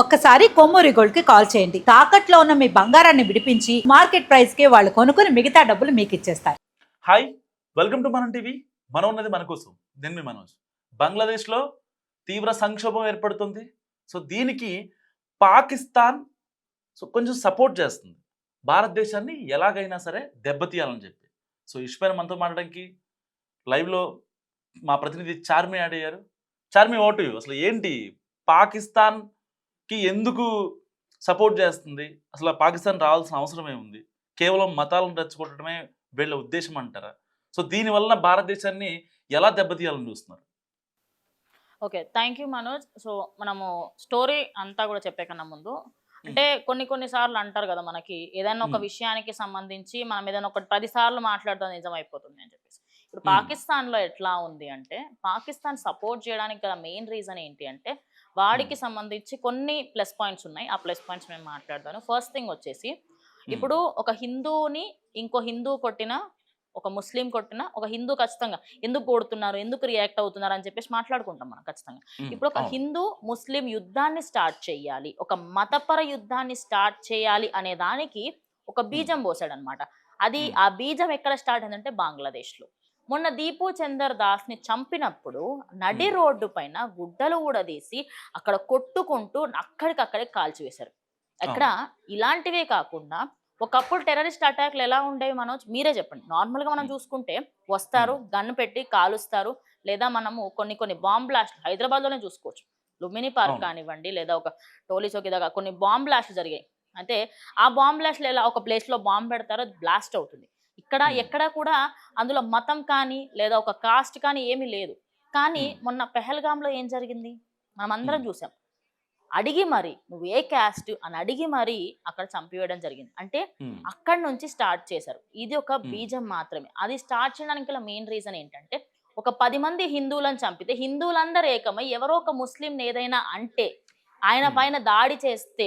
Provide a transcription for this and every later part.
ఒక్కసారి కొమ్మూరి గోల్డ్కి కాల్ చేయండి. తాకట్లో ఉన్న మీ బంగారాన్ని విడిపించి మార్కెట్ ప్రైస్కి వాళ్ళు కొనుక్కుని మిగతా డబ్బులు మీకు ఇచ్చేస్తారు hi welcome to Manam TV మనం ఉన్నది మన కోసం. నేను మీ మనోజ్. బంగ్లాదేశ్లో తీవ్ర సంక్షోభం ఏర్పడుతుంది. సో దీనికి పాకిస్తాన్ సో కొంచెం సపోర్ట్ చేస్తుంది. భారతదేశాన్ని ఎలాగైనా సరే దెబ్బతీయాలని చెప్పి. సో ఇష్పైన మనతో మాట్లాడడానికి లైవ్లో మా ప్రతినిధి చార్మి యాడ్ అయ్యారు. చార్మి ఓటు అసలు ఏంటి? పాకిస్తాన్ పాకిస్తాన్కి ఎందుకు సపోర్ట్ చేస్తుంది? అసలు పాకిస్తాన్ రావాల్సిన అవసరం ఏముంది? కేవలం మతాలను రెచ్చగొట్టడమే వీళ్ళ ఉద్దేశం అంటారా? సో దీనివల్ల భారతదేశాన్ని ఎలా దెబ్బతీయాలని చూస్తున్నారు? Okay thank you Manoj. So మనము స్టోరీ అంతా కూడా చెప్పే కన్నా ముందు అంటే కొన్ని కొన్ని సార్లు అంటారు కదా మనకి ఏదైనా ఒక. విషయానికి సంబంధించి మనం ఏదైనా ఒక పది సార్లు మాట్లాడడం నిజం అయిపోతుంది అని చెప్పేసి. ఇప్పుడు Hmm. పాకిస్తాన్లో ఎట్లా ఉంది అంటే పాకిస్తాన్ సపోర్ట్ చేయడానికి గల మెయిన్ రీజన్ ఏంటి అంటే వాడికి సంబంధించి కొన్ని ప్లస్ పాయింట్స్ ఉన్నాయి. ఆ ప్లస్ పాయింట్స్ నేను మాట్లాడతాను. ఫస్ట్ థింగ్ వచ్చేసి ఇప్పుడు ఒక హిందువుని ఇంకో హిందూ కొట్టిన ఒక ముస్లిం కొట్టిన ఒక హిందూ ఖచ్చితంగా ఎందుకు కొడుతున్నారు ఎందుకు రియాక్ట్ అవుతున్నారు అని చెప్పేసి మాట్లాడుకుంటాం మనం ఖచ్చితంగా. ఇప్పుడు ఒక. హిందూ ముస్లిం యుద్ధాన్ని స్టార్ట్ చేయాలి ఒక మతపర యుద్ధాన్ని స్టార్ట్ చేయాలి అనే దానికి ఒక బీజం పోసాడు అనమాట అది. ఆ బీజం ఎక్కడ స్టార్ట్ అయిందంటే బంగ్లాదేశ్లో మొన్న దీపు చందర్ దాస్ని చంపినప్పుడు నడి. రోడ్డు పైన గుడ్డలు కూడా తీసి అక్కడ కొట్టుకుంటూ అక్కడికక్కడే కాల్చివేశారు అక్కడ ఇలాంటివే కాకుండా ఒకప్పుడు టెర్రరిస్ట్ అటాక్లు ఎలా ఉండేవి మనోజ్? మీరే చెప్పండి. నార్మల్గా మనం. చూసుకుంటే వస్తారు గన్ పెట్టి కాలుస్తారు లేదా మనము కొన్ని కొన్ని బాంబ్ బ్లాస్ట్ హైదరాబాద్లోనే చూసుకోవచ్చు. లుంబిని పార్క్. కానివ్వండి లేదా ఒక టోలీ చౌకి దగ్గర కొన్ని బాంబ్ బ్లాస్ట్ జరిగాయి. అంటే ఆ బాంబ్ బ్లాస్ట్లు ఎలా ఒక ప్లేస్లో బాంబ్ పెడతారో బ్లాస్ట్ అవుతుంది. ఇక్కడ. ఎక్కడ కూడా అందులో మతం కానీ లేదా ఒక కాస్ట్ కానీ ఏమీ లేదు కానీ. మొన్న పెహల్గామ్లో ఏం జరిగింది మనం అందరం. చూసాం అడిగి మరి నువ్వు ఏ క్యాస్ట్ అని అడిగి మరి అక్కడ చంపివేయడం జరిగింది అంటే అక్కడి నుంచి స్టార్ట్ చేశారు ఇది ఒక. బీజం మాత్రమే అది స్టార్ట్ చేయడానికి మెయిన్ రీజన్ ఏంటంటే ఒక పది మంది హిందువులను చంపితే హిందువులందరూ ఏకమై ఎవరో ఒక ముస్లిం ఏదైనా అంటే ఆయన. పైన దాడి చేస్తే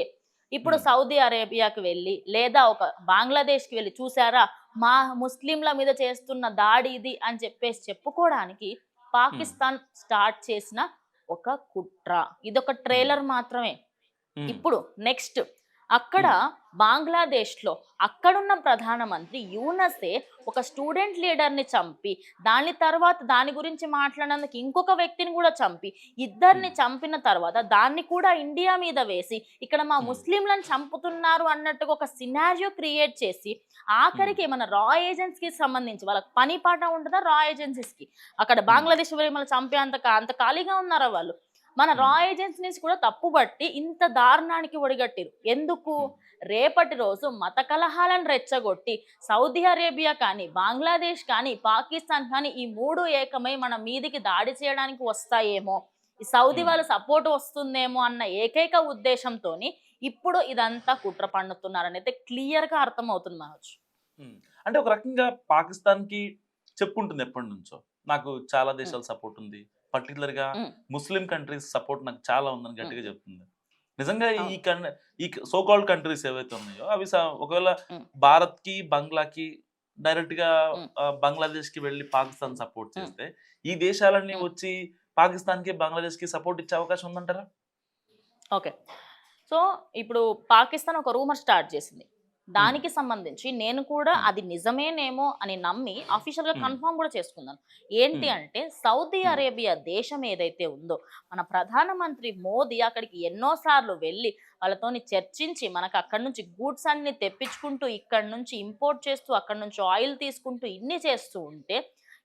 ఇప్పుడు. సౌదీ అరేబియాకి వెళ్ళి లేదా ఒక బంగ్లాదేశ్కి వెళ్ళి చూసారా మా ముస్లింల మీద చేస్తున్న దాడి ఇది అని చెప్పేసి చెప్పుకోవడానికి పాకిస్తాన్ స్టార్ట్ చేసిన ఒక కుట్ర. ఇదొక ట్రైలర్ మాత్రమే. ఇప్పుడు నెక్స్ట్ అక్కడ బంగ్లాదేశ్లో అక్కడున్న ప్రధానమంత్రి యూనసే ఒక స్టూడెంట్ లీడర్ని చంపి దాని తర్వాత దాని గురించి మాట్లాడినందుకు ఇంకొక వ్యక్తిని కూడా చంపి ఇద్దరిని చంపిన తర్వాత దాన్ని కూడా ఇండియా మీద వేసి ఇక్కడ మా. ముస్లింలను చంపుతున్నారు అన్నట్టుగా ఒక సినారియో క్రియేట్ చేసి ఆఖరికి మన రా ఏజెన్సీకి సంబంధించి వాళ్ళకి పని పాట ఉంటుందా రా ఏజెన్సీస్కి? అక్కడ బంగ్లాదేశ్ మన చంపే అంత అంత ఖాళీగా ఉన్నారా వాళ్ళు? మన రా ఏజెన్సీస్ కూడా తప్పుబట్టి ఇంత దారుణానికి ఒడిగట్టిరు. ఎందుకు? రేపటి రోజు మత కలహాలను రెచ్చగొట్టి సౌదీ అరేబియా కానీ బంగ్లాదేశ్ కానీ పాకిస్తాన్ కానీ ఈ మూడు ఏకమై మన మీదికి దాడి చేయడానికి వస్తాయేమో? ఈ సౌదీ Hmm. వాళ్ళ సపోర్ట్ వస్తుందేమో అన్న ఏకైక ఉద్దేశంతో ఇప్పుడు ఇదంతా కుట్ర పండుతున్నారని అయితే క్లియర్గా అర్థమవుతుంది మనోజ్. అంటే ఒక రకంగా పాకిస్తాన్కి చెప్పుకుంటుంది ఎప్పటి నుంచో. నాకు చాలా దేశాల సపోర్ట్ ఉంది. పర్టికులర్గా. ముస్లిం కంట్రీస్ సపోర్ట్ నాకు చాలా ఉందని గట్టిగా చెప్తుంది నిజంగా ఈ ఈ సోకాల్డ్ కంట్రీస్ ఏవైతే ఉన్నాయో అవి ఒకవేళ. భారత్కి బంగ్లాకి డైరెక్ట్గా బంగ్లాదేశ్కి వెళ్ళి పాకిస్తాన్ సపోర్ట్. చేస్తే ఈ దేశాలన్నీ. వచ్చి పాకిస్తాన్కి బంగ్లాదేశ్కి సపోర్ట్ ఇచ్చే అవకాశం ఉందంటారా ఓకే సో ఇప్పుడు పాకిస్తాన్ ఒక రూమర్ స్టార్ట్ చేసింది దానికి సంబంధించి నేను కూడా. అది నిజమేనేమో అని నమ్మి అఫీషియల్గా. కన్ఫర్మ్ కూడా చేసుకున్నాను ఏంటి. అంటే సౌదీ. అరేబియా దేశం ఏదైతే ఉందో మన ప్రధానమంత్రి మోదీ అక్కడికి ఎన్నో సార్లు వెళ్ళి వాళ్ళతోని చర్చించి మనకు అక్కడ నుంచి గూడ్స్ అన్ని తెప్పించుకుంటూ ఇక్కడ నుంచి ఇంపోర్ట్ చేస్తూ అక్కడ నుంచి ఆయిల్ తీసుకుంటూ ఇన్ని చేస్తూ ఉంటే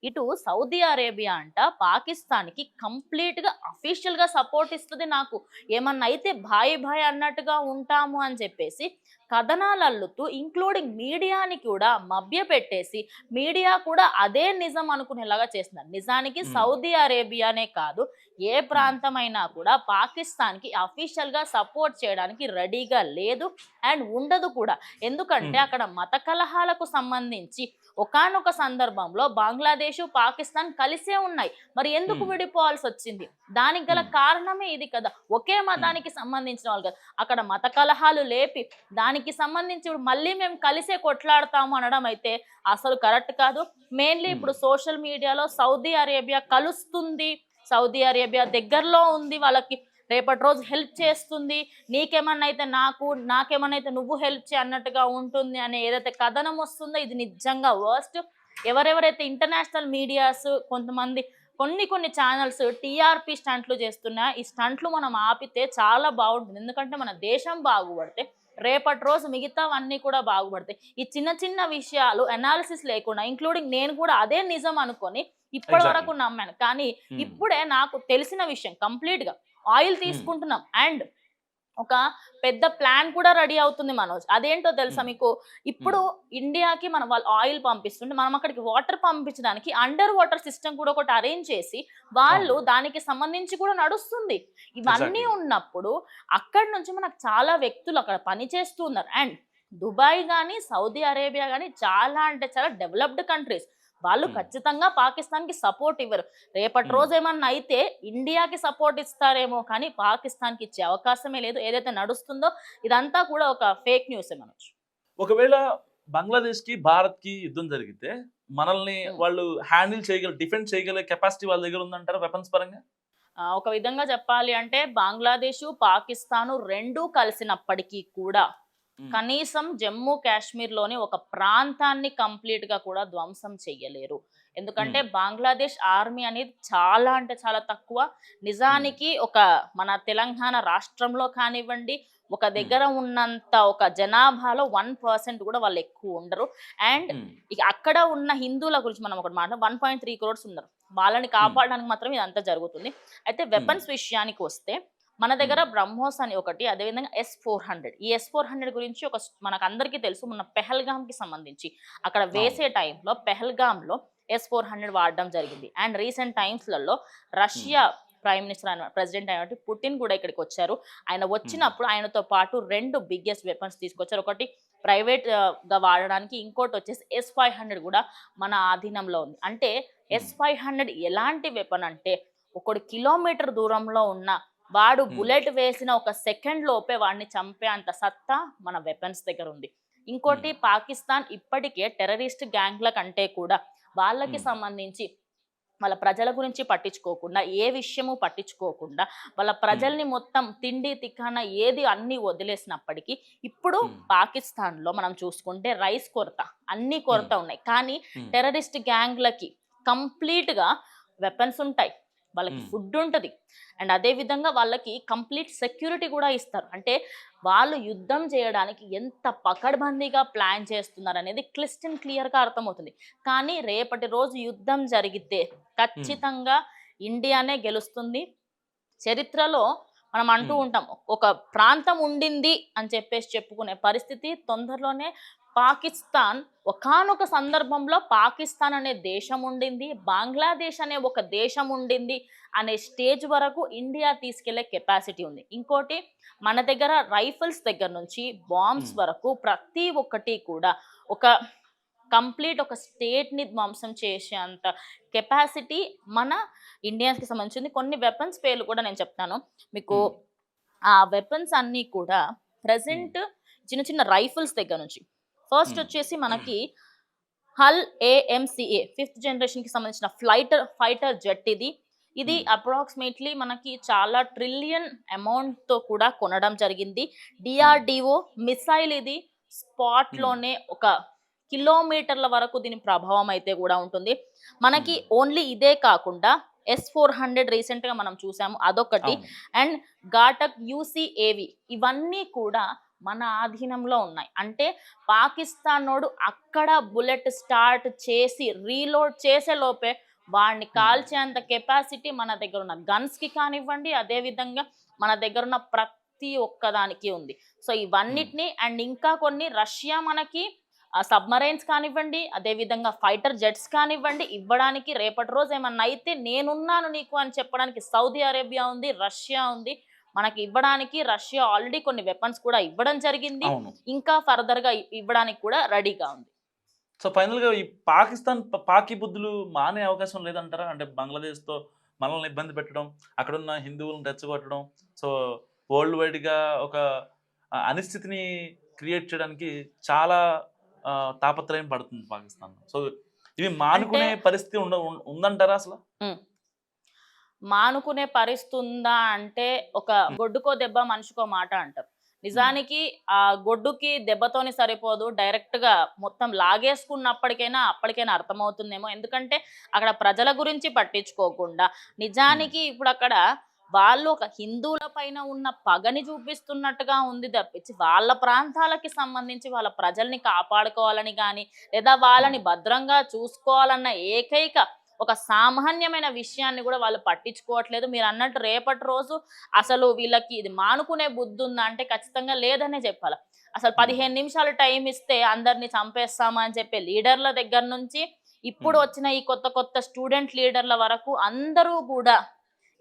ఇటు సౌదీ అరేబియా అంట పాకిస్తాన్కి కంప్లీట్గా అఫీషియల్గా సపోర్ట్ ఇస్తుంది నాకు ఏమన్నా అయితే భాయ్ భాయ్ అన్నట్టుగా ఉంటాము అని చెప్పేసి కథనాలు అల్లుతూ ఇంక్లూడింగ్ మీడియాని కూడా మభ్య పెట్టేసి మీడియా కూడా అదే నిజం అనుకునేలాగా చేస్తున్నారు నిజానికి. సౌదీ అరేబియానే కాదు ఏ ప్రాంతమైనా కూడా పాకిస్తాన్కి అఫీషియల్గా సపోర్ట్ చేయడానికి రెడీగా లేదు అండ్ ఉండదు కూడా ఎందుకంటే. అక్కడ మత కలహాలకు సంబంధించి ఒకానొక సందర్భంలో బంగ్లాదేశ్ పాకిస్తాన్ కలిసే ఉన్నాయి మరి ఎందుకు. విడిపోవాల్సి వచ్చింది దానికి గల. కారణమే ఇది కదా ఒకే మతానికి సంబంధించిన వాళ్ళు కదా అక్కడ మత కలహాలు లేపి దానికి సంబంధించి ఇప్పుడు మళ్ళీ మేము కలిసే కొట్లాడతాము అనడం అయితే అసలు కరెక్ట్ కాదు. Mainly Hmm. ఇప్పుడు సోషల్ మీడియాలో సౌదీ అరేబియా కలుస్తుంది. సౌదీ అరేబియా దగ్గరలో ఉంది వాళ్ళకి. రేపటి రోజు హెల్ప్ చేస్తుంది. నీకేమన్నా అయితే నాకు నాకేమన్నా అయితే నువ్వు హెల్ప్ చేయ అన్నట్టుగా ఉంటుంది అనే ఏదైతే కథనం వస్తుందో ఇది నిజంగా వర్స్ట్ ఎవరెవరైతే ఇంటర్నేషనల్ మీడియాస్ కొంతమంది కొన్ని కొన్ని ఛానల్స్ టీఆర్పీ స్టంట్లు చేస్తున్నా ఈ స్టంట్లు మనం ఆపితే చాలా బాగుంటుంది. ఎందుకంటే మన దేశం బాగుపడితే రేపటి రోజు మిగతావన్నీ కూడా బాగుపడతాయి. ఈ చిన్న చిన్న విషయాలు అనాలిసిస్ లేకుండా ఇంక్లూడింగ్ నేను కూడా అదే నిజం అనుకొని ఇప్పటి వరకు. నమ్మాను. కానీ Hmm. ఇప్పుడే నాకు తెలిసిన విషయం కంప్లీట్గా. ఆయిల్ తీసుకుంటున్నాం. అండ్ ఒక పెద్ద ప్లాన్ కూడా రెడీ అవుతుంది మనోజ్. అదేంటో తెలుసా. మీకు? ఇప్పుడు ఇండియాకి మన వాళ్ళు ఆయిల్ పంపిస్తుంటే మనం అక్కడికి వాటర్ పంపించడానికి అండర్ వాటర్ సిస్టమ్ కూడా ఒకటి అరేంజ్ చేసి వాళ్ళు దానికి సంబంధించి కూడా నడుస్తుంది. ఇవన్నీ. ఉన్నప్పుడు అక్కడి నుంచి మనకు చాలా వ్యక్తులు అక్కడ పని చేస్తూ ఉన్నారు. అండ్ దుబాయ్ కానీ సౌదీ అరేబియా కానీ చాలా అంటే చాలా డెవలప్డ్ కంట్రీస్. వాళ్ళు. ఖచ్చితంగా పాకిస్తాన్కి సపోర్ట్ ఇవ్వరు రేపటి. రోజు ఏమన్నా అయితే ఇండియాకి సపోర్ట్ ఇస్తారేమో కానీ పాకిస్తాన్కి ఇచ్చే అవకాశమే లేదు ఏదైతే నడుస్తుందో ఇదంతా కూడా ఒక ఫేక్ న్యూస్ మనొచ్చు ఒకవేళ బంగ్లాదేశ్కి భారత్కి యుద్ధం జరిగితే మనల్ని. వాళ్ళు హ్యాండిల్ చేయగల డిఫెండ్ చేయగల కెపాసిటీ వాళ్ళ దగ్గర ఉందంటారా వెపన్స్ పరంగా ఒక విధంగా చెప్పాలి అంటే బంగ్లాదేశ్ పాకిస్తాను రెండూ కలిసినప్పటికీ కూడా. కనీసం జమ్మూ కాశ్మీర్లోని ఒక ప్రాంతాన్ని కంప్లీట్గా కూడా ధ్వంసం చెయ్యలేరు. ఎందుకంటే బంగ్లాదేశ్ ఆర్మీ అనేది చాలా అంటే చాలా తక్కువ. నిజానికి ఒక మన తెలంగాణ రాష్ట్రంలో కానివ్వండి ఒక దగ్గర ఉన్నంత ఒక జనాభాలో వన్ పర్సెంట్ కూడా వాళ్ళు ఎక్కువ ఉండరు. అండ్ అక్కడ ఉన్న హిందువుల గురించి మనం ఒకటి మాట వన్ పాయింట్ త్రీ క్రోర్స్ ఉన్నారు. వాళ్ళని కాపాడడానికి మాత్రం ఇదంతా జరుగుతుంది. అయితే వెపన్స్ విషయానికి వస్తే మన దగ్గర బ్రహ్మోస్ అని ఒకటి అదేవిధంగా ఎస్ ఫోర్ హండ్రెడ్ ఈ ఎస్ ఫోర్ హండ్రెడ్ గురించి ఒక మనకు అందరికీ తెలుసు. మన పెహల్గామ్కి సంబంధించి. అక్కడ వేసే టైంలో పెహల్గామ్లో ఎస్ ఫోర్ హండ్రెడ్ వాడడం జరిగింది. అండ్ రీసెంట్ టైమ్స్లలో రష్యా ప్రైమ్ మినిస్టర్ అయిన ప్రెసిడెంట్ అయినట్టు పుటిన్ కూడా ఇక్కడికి వచ్చారు. ఆయన వచ్చినప్పుడు ఆయనతో పాటు రెండు బిగ్గెస్ట్ వెపన్స్ తీసుకొచ్చారు. ఒకటి ప్రైవేట్గా వాడడానికి ఇంకోటి వచ్చేసి ఎస్ ఫైవ్ హండ్రెడ్ కూడా మన ఆధీనంలో ఉంది. అంటే ఎస్ ఫైవ్ హండ్రెడ్ ఎలాంటి వెపన్ అంటే ఒకడు కిలోమీటర్ దూరంలో ఉన్న వాడు. బుల్లెట్ వేసిన ఒక సెకండ్ లోపే వాడిని చంపే అంత సత్తా మన వెపన్స్ దగ్గర ఉంది ఇంకోటి పాకిస్తాన్ ఇప్పటికే టెర్రరిస్ట్ గ్యాంగ్ల కంటే కూడా వాళ్ళకి. సంబంధించి వాళ్ళ ప్రజల గురించి పట్టించుకోకుండా ఏ విషయము పట్టించుకోకుండా వాళ్ళ ప్రజల్ని మొత్తం తిండి తిక్కన ఏది అన్ని వదిలేసినప్పటికీ ఇప్పుడు Hmm. పాకిస్తాన్లో మనం చూసుకుంటే రైస్ కొరత అన్ని కొరత ఉన్నాయి కానీ. టెర్రరిస్ట్ గ్యాంగ్లకి కంప్లీట్గా వెపన్స్ ఉంటాయి వాళ్ళకి. ఫుడ్ ఉంటుంది అండ్ అదే విధంగా వాళ్ళకి కంప్లీట్ సెక్యూరిటీ కూడా ఇస్తారు. అంటే వాళ్ళు యుద్ధం చేయడానికి ఎంత పకడ్బందీగా ప్లాన్ చేస్తున్నారు అనేది క్లిస్ట్ అండ్ క్లియర్గా అర్థమవుతుంది. కానీ రేపటి రోజు యుద్ధం జరిగితే ఖచ్చితంగా ఇండియానే గెలుస్తుంది. చరిత్రలో మనం అంటూ. ఉంటాం ఒక ప్రాంతం ఉండింది అని చెప్పేసి చెప్పుకునే పరిస్థితి తొందరలోనే పాకిస్తాన్ ఒకానొక సందర్భంలో పాకిస్తాన్ అనే దేశం ఉండింది బంగ్లాదేశ్ అనే ఒక దేశం ఉండింది అనే స్టేజ్ వరకు ఇండియా తీసుకెళ్ళే కెపాసిటీ ఉంది ఇంకోటి మన దగ్గర రైఫిల్స్ దగ్గర నుంచి బాంబ్స్. వరకు ప్రతి ఒక్కటి కూడా ఒక కంప్లీట్ ఒక స్టేట్ని ధ్వంసం చేసేంత కెపాసిటీ మన ఇండియన్స్కి సంబంధించింది కొన్ని వెపన్స్ పేర్లు కూడా నేను చెప్తాను మీకు. ఆ వెపన్స్ అన్ని కూడా ప్రజెంట్ చిన్న చిన్న రైఫిల్స్ దగ్గర నుంచి ఫస్ట్ Hmm. వచ్చేసి మనకి హల్ ఏఎంసిఏ ఫిఫ్త్ జనరేషన్కి సంబంధించిన ఫ్లైటర్ ఫైటర్ జెట్ ఇది. ఇది Hmm. అప్రాక్సిమేట్లీ మనకి చాలా ట్రిలియన్ అమౌంట్తో కూడా కొనడం జరిగింది. డిఆర్డిఓ మిసైల్ ఇది స్పాట్లోనే ఒక కిలోమీటర్ల వరకు దీని ప్రభావం అయితే కూడా ఉంటుంది. మనకి ఓన్లీ ఇదే కాకుండా ఎస్ ఫోర్ హండ్రెడ్ రీసెంట్గా మనం చూసాము అదొకటి. అండ్ ఘాటక్ యూసీఏవి ఇవన్నీ కూడా మన ఆధీనంలో ఉన్నాయి. అంటే పాకిస్తాన్ నోడు అక్కడ బుల్లెట్ స్టార్ట్ చేసి రీలోడ్ చేసే లోపే వాడిని కాల్చేంత కెపాసిటీ మన దగ్గర ఉన్న గన్స్కి కానివ్వండి అదే విధంగా మన దగ్గర ఉన్న ప్రతి ఒక్కదానికి ఉంది. సో ఇవన్నిటిని అండ్ ఇంకా కొన్ని రష్యా మనకి సబ్మరైన్స్ కానివ్వండి అదే విధంగా ఫైటర్ జెట్స్ కానివ్వండి ఇవ్వడానికి రేపటి రోజు ఏమన్నా అయితే నేనున్నాను నీకు అని చెప్పడానికి సౌదీ అరేబియా ఉంది రష్యా ఉంది మనకి ఇవ్వడానికి రష్యా ఆల్రెడీ కొన్ని వెపన్స్ కూడా ఇవ్వడం జరిగింది. ఇంకా ఫర్దర్గా ఇవ్వడానికి కూడా రెడీగా ఉంది. సో ఫైనల్గా ఈ పాకిస్తాన్ పాకి బుద్ధులు మానే అవకాశం లేదంటారా? అంటే బంగ్లాదేశ్తో మనల్ని ఇబ్బంది పెట్టడం అక్కడున్న హిందువులను రెచ్చగొట్టడం సో వరల్డ్ వైడ్గా ఒక ఆ, అనిశ్చితిని క్రియేట్ చేయడానికి చాలా తాపత్రయం పడుతుంది పాకిస్తాన్ సో ఇవి మానుకునే పరిస్థితి ఉండ ఉందంటారా అసలు? మానుకునే పరిస్థితి ఉందా అంటే ఒక గొడ్డుకో దెబ్బ మనిషికో మాట అంటారు నిజానికి ఆ గొడ్డుకి దెబ్బతోని సరిపోదు. డైరెక్ట్గా మొత్తం లాగేసుకున్నప్పటికైనా అప్పటికైనా అర్థమవుతుందేమో. ఎందుకంటే అక్కడ ప్రజల గురించి పట్టించుకోకుండా నిజానికి ఇప్పుడు అక్కడ వాళ్ళు ఒక హిందువుల పైన ఉన్న పగని చూపిస్తున్నట్టుగా ఉంది తప్పించి వాళ్ళ ప్రాంతాలకి సంబంధించి వాళ్ళ ప్రజల్ని కాపాడుకోవాలని కానీ లేదా వాళ్ళని భద్రంగా చూసుకోవాలన్న ఏకైక ఒక సామాన్యమైన విషయాన్ని కూడా వాళ్ళు పట్టించుకోవట్లేదు మీరు అన్నట్టు రేపటి రోజు అసలు వీళ్ళకి ఇది మానుకునే బుద్ధి ఉందా అంటే ఖచ్చితంగా లేదనే చెప్పాలి అసలు పదిహేను నిమిషాలు టైం ఇస్తే అందరినీ చంపేస్తామా అని చెప్పే లీడర్ల దగ్గర నుంచి ఇప్పుడు. వచ్చిన ఈ కొత్త కొత్త స్టూడెంట్ లీడర్ల వరకు అందరూ కూడా.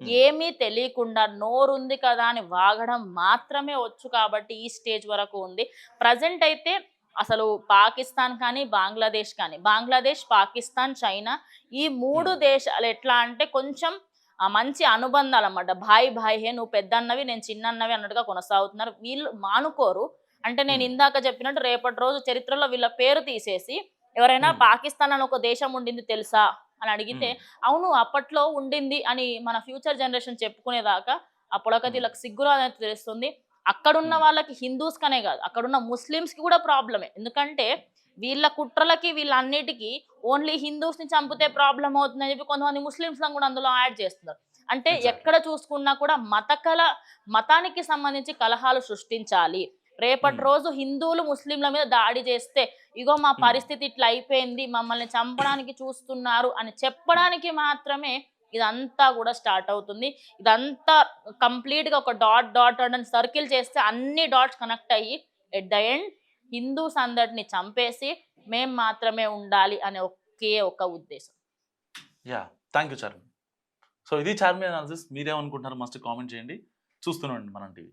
ఏమీ తెలియకుండా నోరుంది కదా అని వాగడం మాత్రమే వచ్చు కాబట్టి ఈ స్టేజ్ వరకు ఉంది ప్రజెంట్ అయితే అసలు పాకిస్తాన్ కానీ బంగ్లాదేశ్ కానీ బంగ్లాదేశ్ పాకిస్తాన్ చైనా ఈ మూడు. దేశాలు ఎట్లా అంటే కొంచెం ఆ మంచి అనుబంధాలు అన్నమాట భాయ్ భాయ్ హే నువ్వు పెద్దన్నవి నేను చిన్నన్నవి అన్నట్టుగా కొనసాగుతున్నారు. వీళ్ళు మానుకోరు. అంటే నేను. ఇందాక చెప్పినట్టు రేపటి రోజు చరిత్రలో వీళ్ళ పేరు తీసేసి ఎవరైనా. పాకిస్తాన్ అని ఒక దేశం ఉండింది తెలుసా? అని అడిగితే అవును అప్పట్లో ఉండింది అని మన ఫ్యూచర్ జనరేషన్ చెప్పుకునేదాకా అప్పుడొకటి వీళ్ళకి సిగ్గురా అనేది తెలుస్తుంది. అక్కడున్న. వాళ్ళకి హిందూస్ కనే కాదు అక్కడున్న ముస్లిమ్స్కి కూడా ప్రాబ్లమే ఎందుకంటే వీళ్ళ కుట్రలకి వీళ్ళన్నిటికీ ఓన్లీ హిందూస్ని చంపితే ప్రాబ్లం అవుతుందని చెప్పి కొంతమంది ముస్లిమ్స్ కూడా అందులో యాడ్ చేస్తున్నారు అంటే. ఎక్కడ చూసుకున్నా కూడా మత మతానికి సంబంధించి కలహాలు సృష్టించాలి రేపటి. రోజు హిందువులు ముస్లింల మీద దాడి చేస్తే ఇగో మా. పరిస్థితి ఇట్లా అయిపోయింది మమ్మల్ని చంపడానికి చూస్తున్నారు అని చెప్పడానికి మాత్రమే ఇదంతా కూడా స్టార్ట్ అవుతుంది. ఇదంతా కంప్లీట్గా ఒక డాట్ డాట్ అని సర్కిల్ చేస్తే అన్ని డాట్స్ కనెక్ట్ అయ్యి ఎట్ ద ఎండ్ హిందూస్ అందరిని చంపేసి మేం మాత్రమే ఉండాలి అనే ఒకే ఒక ఉద్దేశం. Ya thank you Charmi. So ఇది చార్మి అనాలిసిస్. మీరేమనుకుంటున్నారు మస్ట్ కామెంట్ చేయండి. చూస్తూనే ఉండండి మనం టీవీ.